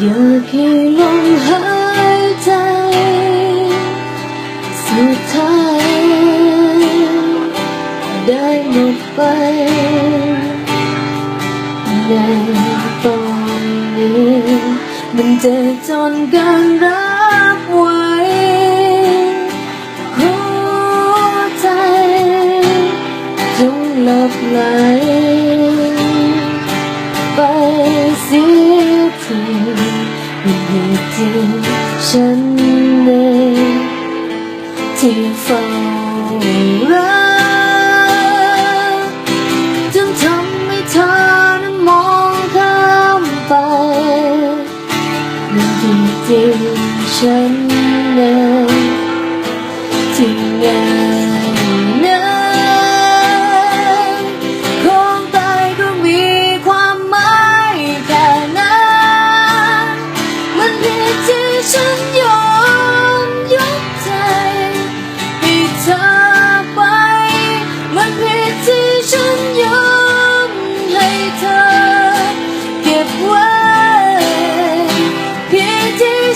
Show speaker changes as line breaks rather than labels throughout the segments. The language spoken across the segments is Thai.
อยากให้ลมหายใจสุดท้ายได้หมดไปในตอนนี้มันเจ็บจนกินรับไหวหัวใจจงหลับไหลไปเสียที เป็นเหตุที่ฉันเองที่เฝ้ารักจนทำให้เธอนั้นมองข้ามไปเป็นเหตุที่ฉันเองที่ง่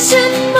shouldn't